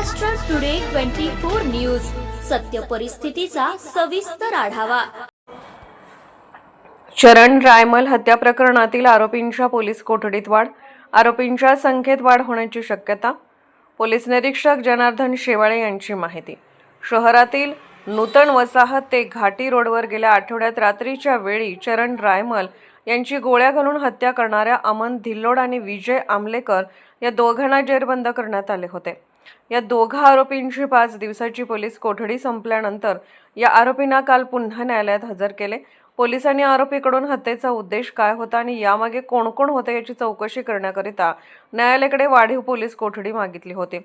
Maharashtra today twenty four news सत्य परिस्थितीचा सविस्तर आढावा. चरण रायमल हत्या प्रकरणातील आरोपींच्या पोलीस कोठडीत वाढ. आरोपींच्या संख्येत वाढ होण्याची शक्यता. पोलीस निरीक्षक जनार्दन शेवाळे यांची माहिती. शहरातील नूतन वसाहत ते घाटी रोडवर गेल्या आठवड्यात रात्रीच्या वेळी चरण रायमल यांची गोळ्या घालून हत्या करणाऱ्या अमन धिल्लोड आणि विजय आमलेकर या दोघांना जेरबंद करण्यात आले होते. या दोघा आरोपींची पाच दिवसाची पोलीस कोठडी संपल्यानंतर या आरोपींना काल पुन्हा न्यायालयात हजर केले. पोलिसांनी आरोपीकडून हत्येचा उद्देश काय होता आणि यामागे कोण कोण होते याची चौकशी करण्याकरिता न्यायालयाकडे वाढीव पोलीस कोठडी मागितली होती.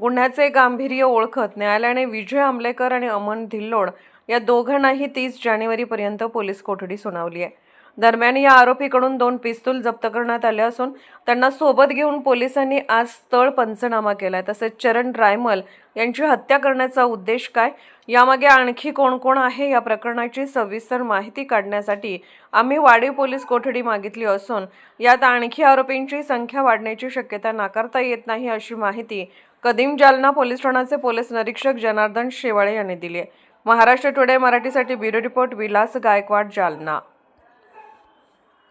गुन्ह्याचे गांभीर्य ओळखत न्यायालयाने विजय आमलेकर आणि अमन धिल्लोड या दोघांनाही तीस जानेवारीपर्यंत पोलीस कोठडी सुनावली आहे. दरम्यान या आरोपीकडून दोन पिस्तूल जप्त करण्यात आले असून त्यांना सोबत घेऊन पोलिसांनी आज स्थळ पंचनामा केलाय. तसेच चरण रायमल यांची हत्या करण्याचा उद्देश काय? यामागे आणखी कोण कोण आहे? या प्रकरणाची सविस्तर माहिती काढण्यासाठी आम्ही वाडी पोलीस कोठडी मागितली असून यात आणखी आरोपींची संख्या वाढण्याची शक्यता नाकारता येत नाही अशी माहिती कदीम जालना पोलीस ठाण्याचे पोलीस निरीक्षक जनार्दन शेवाळे यांनी दिली आहे. महाराष्ट्र टुडे मराठीसाठी ब्युरो रिपोर्ट विलास गायकवाड जालना.